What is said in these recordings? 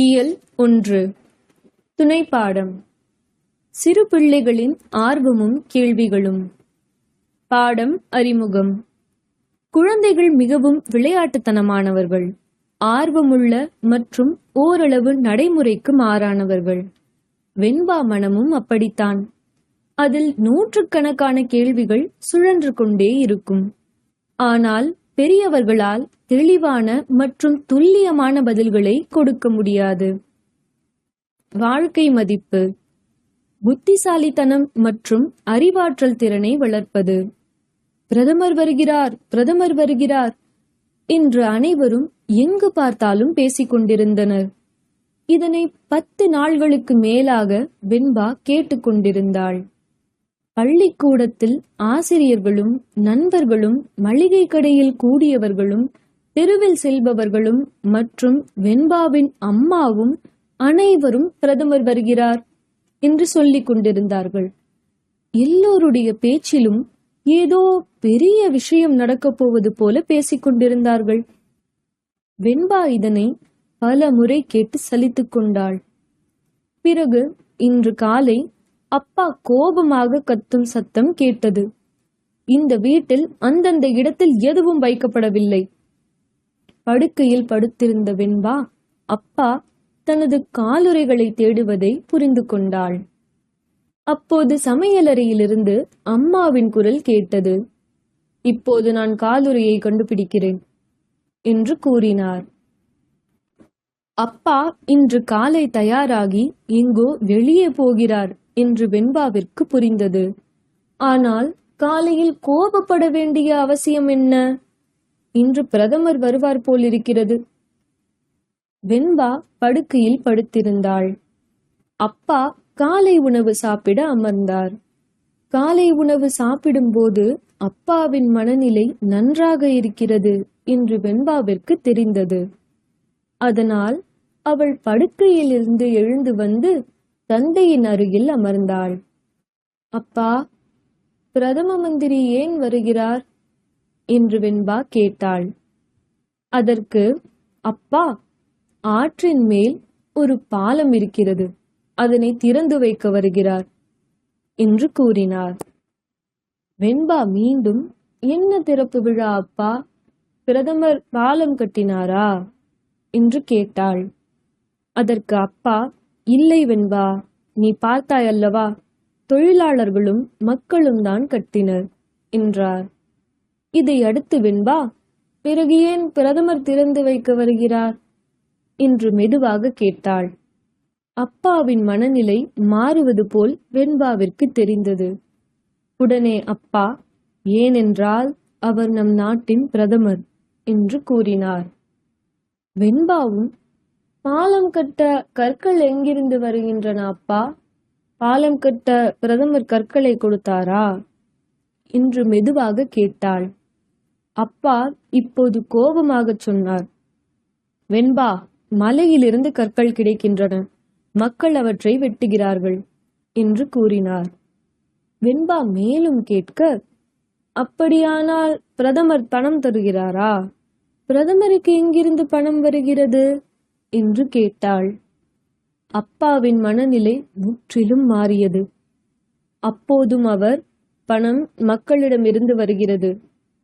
இயல் ஒன்று. துணைப்பாடம். சிறு பிள்ளைகளின் ஆர்வமும் கேள்விகளும். பாடம் அறிமுகம். குழந்தைகள் மிகவும் விளையாட்டுத்தனமானவர்கள். ஆர்வமுள்ள மற்றும் ஓரளவு நடைமுறைக்கு மாறானவர்கள். வெண்பா மனமும் அப்படித்தான். அதில் நூற்றுக்கணக்கான கேள்விகள் சுழன்று கொண்டே இருக்கும். ஆனால் பெரியவர்களால் தெளிவான மற்றும் துல்லியமான பதில்களை கொடுக்க முடியாது. வாழ்க்கை மதிப்பு. புத்திசாலித்தனம் மற்றும் அறிவாற்றல் திறனை வளர்ப்பது. பிரதமர் வருகிறார் பிரதமர் வருகிறார் என்று அனைவரும் எங்கு பார்த்தாலும் பேசிக் கொண்டிருந்தனர். இதனை பத்து நாள்களுக்கு மேலாக வெண்பா கேட்டுக்கொண்டிருந்தாள் பள்ளிக்கூடத்தில் ஆசிரியர்களும் நண்பர்களும் மளிகை கடையில் கூடியவர்களும் தெருவில் செல்பவர்களும் மற்றும் வெண்பாவின் அம்மாவும் அனைவரும் பிரதமர் வருகிறார் என்று சொல்லிக் கொண்டிருந்தார்கள். எல்லோருடைய பேச்சிலும் ஏதோ பெரிய விஷயம் நடக்கப் போவது போல பேசிக் கொண்டிருந்தார்கள். வெண்பா இதனை பல முறை கேட்டு சலித்துக் கொண்டாள். பிறகு இன்று காலை அப்பா கோபமாக கத்தும் சத்தம் கேட்டது. இந்த வீட்டில் அந்தந்த இடத்தில் எதுவும் வைக்கப்படவில்லை. படுக்கையில் படுத்திருந்த வெண்பா அப்பா தனது காலுறைகளை தேடுவதை புரிந்து கொண்டாள். அப்போது சமையலறையிலிருந்து அம்மாவின் குரல் கேட்டது. இப்போது நான் காலுறையை கண்டுபிடிக்கிறேன் என்று கூறினார். அப்பா இன்று காலை தயாராகி எங்கோ வெளியே போகிறார் என்று வெண்பாவிற்கு புரிந்தது. ஆனால் காலையில் கோபப்பட வேண்டிய அவசியம் என்ன? இன்று பிரதமர் வருவார் போலிருக்கிறது. வெண்பா படுக்கையில் படுத்திருந்தாள். அப்பா காலை உணவு சாப்பிட அமர்ந்தார். காலை உணவு சாப்பிடும்போது அப்பாவின் மனநிலை நன்றாக இருக்கிறது என்று வெண்பாவிற்கு தெரிந்தது. அதனால் அவள் படுக்கையிலிருந்து எழுந்து வந்து தந்தையின் அருகில் அமர்ந்தாள். அப்பா பிரதம மந்திரி ஏன் வருகிறார்? என்று வெண்பா கேட்டாள். அதற்கு அப்பா ஆற்றின் மேல் ஒரு பாலம் இருக்கிறது. அதனை திறந்து வைக்க வருகிறார் என்று கூறினார். வெண்பா மீண்டும் என்ன திறப்பு விழா அப்பா? பிரதமர் பாலம் கட்டினாரா? என்று கேட்டாள். அதற்கு அப்பா இல்லை வெண்பா நீ பார்த்தாய் அல்லவா தொழிலாளர்களும் மக்களும் தான் கட்டினர் என்றார். இதை அடுத்து வெண்பா பிறகு ஏன் பிரதமர் திறந்து வைக்க வருகிறார்? என்று மெதுவாக கேட்டாள். அப்பாவின் மனநிலை மாறுவது போல் வெண்பாவிற்கு தெரிந்தது. உடனே அப்பா ஏனென்றால் அவர் நம் நாட்டின் பிரதமர் என்று கூறினார். வெண்பாவும் பாலம் கட்ட கற்கள் எங்கிருந்து வருகின்றன அப்பா? பாலம் கட்ட பிரதமர் கற்களை கொடுத்தாரா? என்று மெதுவாக கேட்டாள். அப்பா இப்போது கோபமாகச் சொன்னார். வெண்பா மலையிலிருந்து கற்கள் கிடைக்கின்றன. மக்கள் அவற்றை வெட்டுகிறார்கள் என்று கூறினார். வெண்பா மேலும் கேட்க அப்படியானால் பிரதமர் பணம் தருகிறாரா? பிரதமருக்கு எங்கிருந்து பணம் வருகிறது? என்று கேட்டாள். அப்பாவின் மனநிலை முற்றிலும் மாறியது. அப்போதும் அவர் பணம் மக்களிடமிருந்து வருகிறது.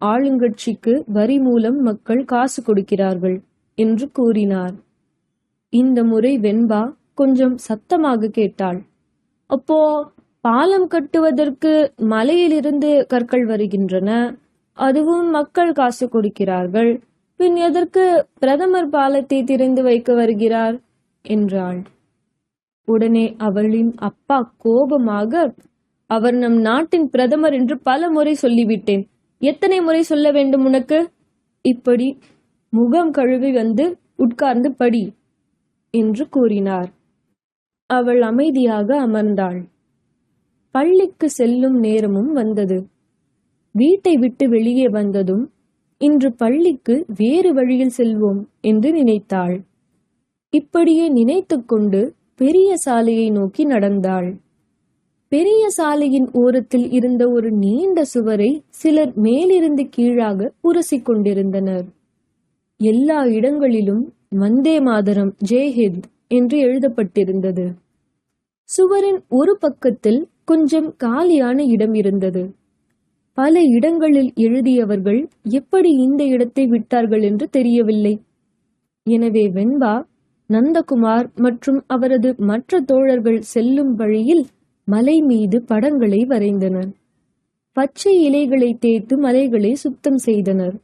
ஆளுங்கட்சிக்கு வரி மூலம் மக்கள் காசு கொடுக்கிறார்கள் என்று கூறினார். இந்த முறை வெண்பா கொஞ்சம் சத்தமாக கேட்டாள். அப்போ பாலம் கட்டுவதற்கு மலையிலிருந்து கற்கள் வருகின்றன. அதுவும் மக்கள் காசு கொடுக்கிறார்கள். பின் எதற்கு பிரதமர் பாலத்தை திறந்து வைக்க வருகிறார்? என்றாள். உடனே அவளின் அப்பா கோபமாக அவர் நம் நாட்டின் பிரதமர் என்று பல முறை சொல்லிவிட்டேன். எத்தனை முறை சொல்ல வேண்டும் உனக்கு? இப்படி முகம் கழுவி வந்து உட்கார்ந்து படி என்று கூறினார். அவள் அமைதியாக அமர்ந்தாள். பள்ளிக்கு செல்லும் நேரமும் வந்தது. வீட்டை விட்டு வெளியே வந்ததும் இன்று பள்ளிக்கு வேறு வழியில் செல்வோம் என்று நினைத்தாள். இப்படியே நினைத்துக்கொண்டு பெரிய சாலையை நோக்கி நடந்தாள். பெரிய சாலையின் ஓரத்தில் இருந்த ஒரு நீண்ட சுவரை சிலர் மேலிருந்து கீழாக உரசிக் கொண்டிருந்தனர். எல்லா இடங்களிலும் வந்தே மாதரம் ஜெய்ஹிந்த் என்று எழுதப்பட்டிருந்தது. சுவரின் ஒரு பக்கத்தில் கொஞ்சம் காலியான இடம் இருந்தது. பல இடங்களில் எழுதியவர்கள் எப்படி இந்த இடத்தை விட்டார்கள் என்று தெரியவில்லை. எனவே வெண்பா நந்தகுமார் மற்றும் அவரது மற்ற தோழர்கள் செல்லும் வழியில் மலை மீது படங்களை வரைந்தனர். பச்சை இலைகளை தேய்த்து மலைகளை சுத்தம் செய்தனர்.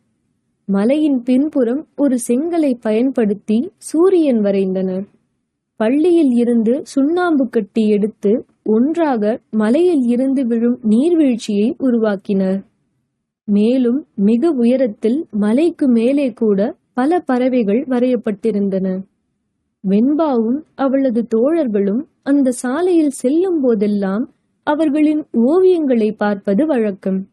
மலையின் பின்புறம் ஒரு செங்கலை பயன்படுத்தி சூரியன் வரைந்தனர். பள்ளியில் இருந்து சுண்ணாம்பு கட்டி எடுத்து ஒன்றாக மலையில் இருந்து விழும் நீர்வீழ்ச்சியை உருவாக்கினர். மேலும் மிக உயரத்தில் மலைக்கு மேலே கூட பல பறவைகள் வரையப்பட்டிருந்தன. வெண்பாவும் அவளது தோழர்களும் அந்த சாலையில் செல்லும் போதெல்லாம் அவர்களின் ஓவியங்களை பார்ப்பது வழக்கம்.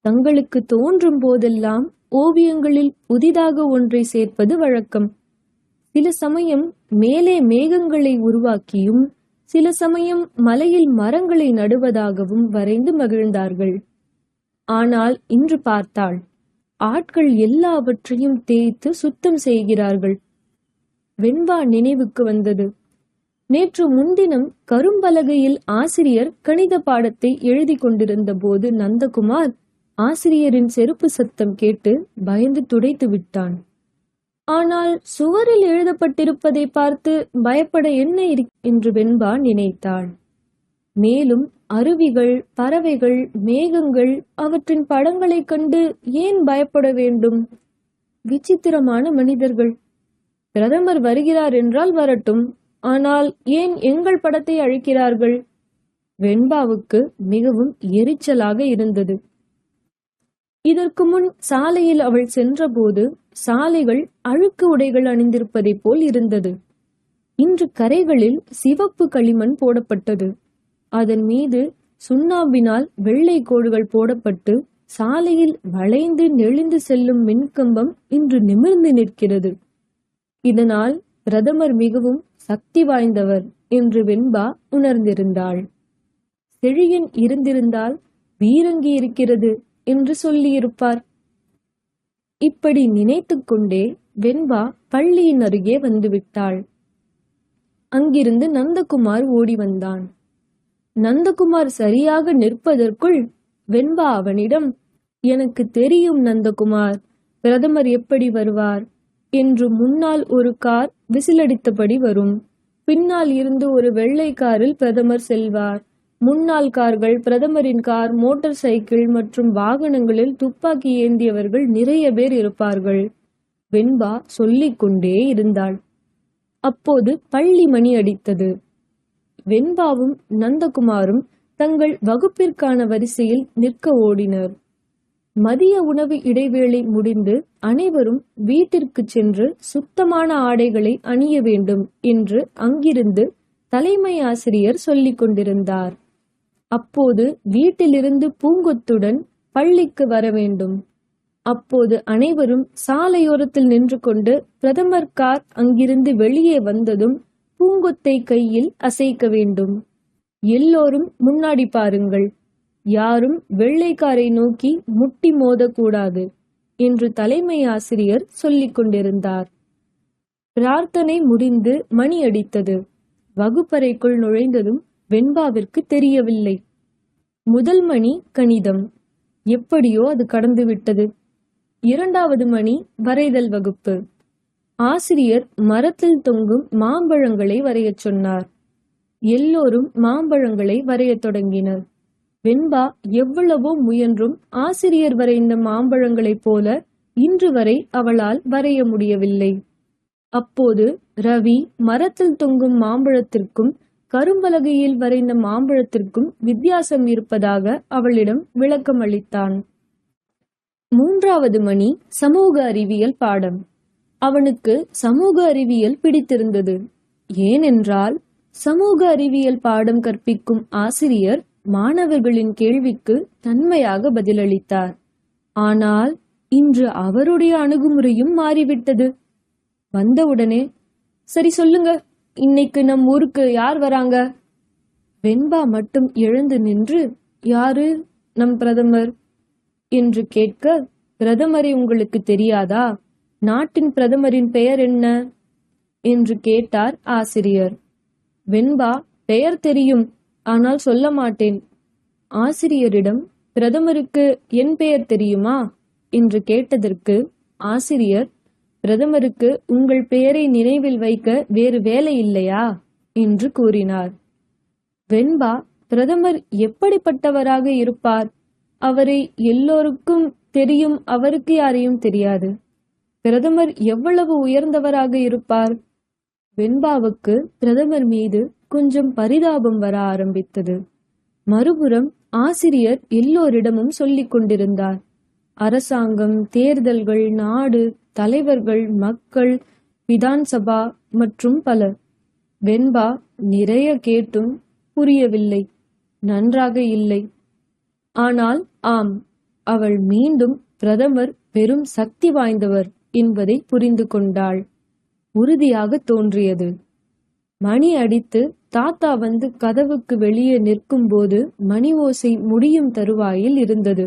தங்களுக்கு தோன்றும் போதெல்லாம் ஓவியங்களில் புதிதாக ஒன்றை சேர்ப்பது வழக்கம். சில சமயம் மேலே மேகங்களை உருவாக்கியும் சில சமயம் மலையில் மரங்களை நடுவதாகவும் வரைந்து மகிழ்ந்தார்கள். ஆனால் இன்று பார்த்தாள் ஆட்கள் எல்லாவற்றையும் தேய்த்து சுத்தம் செய்கிறார்கள். வெண்பா நினைவுக்கு வந்தது. நேற்று முன்தினம் கரும்பலகையில் ஆசிரியர் கணித பாடத்தை எழுதி கொண்டிருந்த போது நந்தகுமார் ஆசிரியரின் செருப்பு சத்தம் கேட்டு பயந்து துடைத்து விட்டான். ஆனால் சுவரில் எழுதப்பட்டிருப்பதை பார்த்து பயப்பட என்ன இரு- என்று வெண்பா நினைத்தாள். மேலும் அருவிகள் பறவைகள் மேகங்கள் அவற்றின் படங்களைக் கண்டு ஏன் பயப்பட வேண்டும்? விசித்திரமான மனிதர்கள். பிரதமர் வருகிறார் என்றால் வரட்டும். ஆனால் ஏன் எங்கள் படத்தை அழிக்கிறார்கள்? வெண்பாவுக்கு மிகவும் எரிச்சலாக இருந்தது. இதற்கு முன் சாலையில் அவள் சென்றபோது சாலைகள் அழுக்கு உடைகள் அணிந்திருப்பதைப் போல் இருந்தது. இன்று கரைகளில் சிவப்பு களிமண் போடப்பட்டது. அதன் மீது சுண்ணாம்பினால் வெள்ளை கோடுகள் போடப்பட்டு சாலையில் வளைந்து நெளிந்து செல்லும் மின்கம்பம் இன்று நிமிர்ந்து நிற்கிறது. இதனால் பிரதமர் மிகவும் சக்தி வாய்ந்தவர் என்று வெண்பா உணர்ந்திருந்தாள். செழியன் இருந்திருந்தால் வீரங்கி இருக்கிறது. என்று சொல்லியிருப்பார். இப்படி நினைத்துக்கொண்டே வெண்பா பள்ளியின் அருகே வந்துவிட்டாள். அங்கிருந்து நந்தகுமார் ஓடி வந்தான். நந்தகுமார் சரியாக நிற்பதற்குள் வெண்பா அவனிடம் எனக்கு தெரியும் நந்தகுமார் பிரதமர் எப்படி வருவார்? என்று முன்னால் ஒரு கார் விசிலடித்தபடி வரும். பின்னால் இருந்து ஒரு வெள்ளை காரில் பிரதமர் செல்வார். முன்னாள் கார்கள் பிரதமரின் கார் மோட்டார் சைக்கிள் மற்றும் வாகனங்களில் துப்பாக்கி ஏந்தியவர்கள் நிறைய பேர் இருப்பார்கள். வெண்பா சொல்லிக் கொண்டே இருந்தாள். அப்போது பள்ளி மணி அடித்தது. வெண்பாவும் நந்தகுமாரும் தங்கள் வகுப்பிற்கான வரிசையில் நிற்க ஓடினர். மதிய உணவு இடைவேளை முடிந்து அனைவரும் வீட்டிற்கு சென்று சுத்தமான ஆடைகளை அணிய வேண்டும் என்று அங்கிருந்து தலைமை ஆசிரியர் சொல்லிக் கொண்டிருந்தார் அப்போது வீட்டிலிருந்து பூங்கொத்துடன் பள்ளிக்கு வர வேண்டும். அப்போது அனைவரும் சாலையோரத்தில் நின்று கொண்டு பிரதமர் கார் அங்கிருந்து வெளியே வந்ததும் பூங்கொத்தை கையில் அசைக்க வேண்டும். எல்லோரும் முன்னாடி பாருங்கள். யாரும் வெள்ளைக்காரை நோக்கி முட்டி மோதக்கூடாது என்று தலைமை ஆசிரியர் சொல்லிக் கொண்டிருந்தார். பிரார்த்தனை முடிந்து மணி அடித்தது. வகுப்பறைக்குள் நுழைந்ததும் வெண்பாவிற்கு தெரியவில்லை. முதல் மணி கணிதம். எப்படியோ அது கடந்து விட்டது இரண்டாவது மணி வரைதல் வகுப்பு. ஆசிரியர் மரத்தில் தொங்கும் மாம்பழங்களை வரையச் சொன்னார். எல்லோரும் மாம்பழங்களை வரையத் தொடங்கினர். வெண்பா எவ்வளவோ முயன்றும் ஆசிரியர் வரைந்த மாம்பழங்களைப் போல இன்று வரை அவளால் வரைய முடியவில்லை. அப்போது ரவி மரத்தில் தொங்கும் மாம்பழத்திற்கும் கரும்பலகையில் வரைந்த மாம்பழத்திற்கும் வித்தியாசம் இருப்பதாக அவளிடம் விளக்கம் அளித்தான் மூன்றாவது மணி சமூக அறிவியல் பாடம். அவனுக்கு சமூக அறிவியல் பிடித்திருந்தது. ஏனென்றால் சமூக அறிவியல் பாடம் கற்பிக்கும் ஆசிரியர் மாணவர்களின் கேள்விக்கு தன்மையாக பதிலளித்தார். ஆனால் இன்று அவருடைய அணுகுமுறையும் மாறிவிட்டது. வந்தவுடனே சரி சொல்லுங்க இன்னைக்கு நம் ஊருக்கு யார் வராங்க? வெண்பா மட்டும் எழுந்து நின்று யாரு நம் பிரதமர்? என்று கேட்க பிரதமரை உங்களுக்கு தெரியாதா? நாட்டின் பிரதமரின் பெயர் என்ன? என்று கேட்டார் ஆசிரியர். வெண்பா பெயர் தெரியும் ஆனால் சொல்ல மாட்டேன். ஆசிரியரிடம் பிரதமருக்கு என் பெயர் தெரியுமா? என்று கேட்டதற்கு ஆசிரியர் பிரதமருக்கு உங்கள் பெயரை நினைவில் வைக்க வேறு வேலை இல்லையா? என்று கூறினார். வெண்பா பிரதமர் எப்படிப்பட்டவராக இருப்பார்? அவரை எல்லோருக்கும் தெரியும் அவருக்கு யாரையும் தெரியாது. பிரதமர் எவ்வளவு உயர்ந்தவராக இருப்பார்? வெண்பாவுக்கு பிரதமர் மீது கொஞ்சம் பரிதாபம் வர ஆரம்பித்தது. மறுபுறம் ஆசிரியர் எல்லோரிடமும் சொல்லிக் கொண்டிருந்தார் அரசாங்கம் தேர்தல்கள் நாடு தலைவர்கள் மக்கள் விதான் சபா மற்றும் பலர். வெண்பா நிறைய கேட்டும் புரியவில்லை. நன்றாக இல்லை. ஆனால் ஆம் அவள் மீண்டும் பிரதமர் பெரும் சக்தி வாய்ந்தவர் என்பதை புரிந்து கொண்டாள். உறுதியாக தோன்றியது. மணி அடித்து தாத்தா வந்து கதவுக்கு வெளியே நிற்கும்போது மணி ஓசை முடியும் தருவாயில் இருந்தது.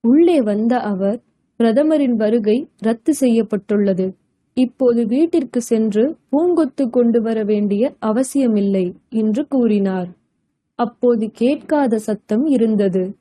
உள்ளே வந்த அவர் பிரதமரின் வருகை ரத்து செய்யப்பட்டுள்ளது. இப்போது வீட்டிற்கு சென்று பூங்கொத்து கொண்டு வர வேண்டிய அவசியமில்லை என்று கூறினார். அப்போது கேட்காத சத்தம் இருந்தது.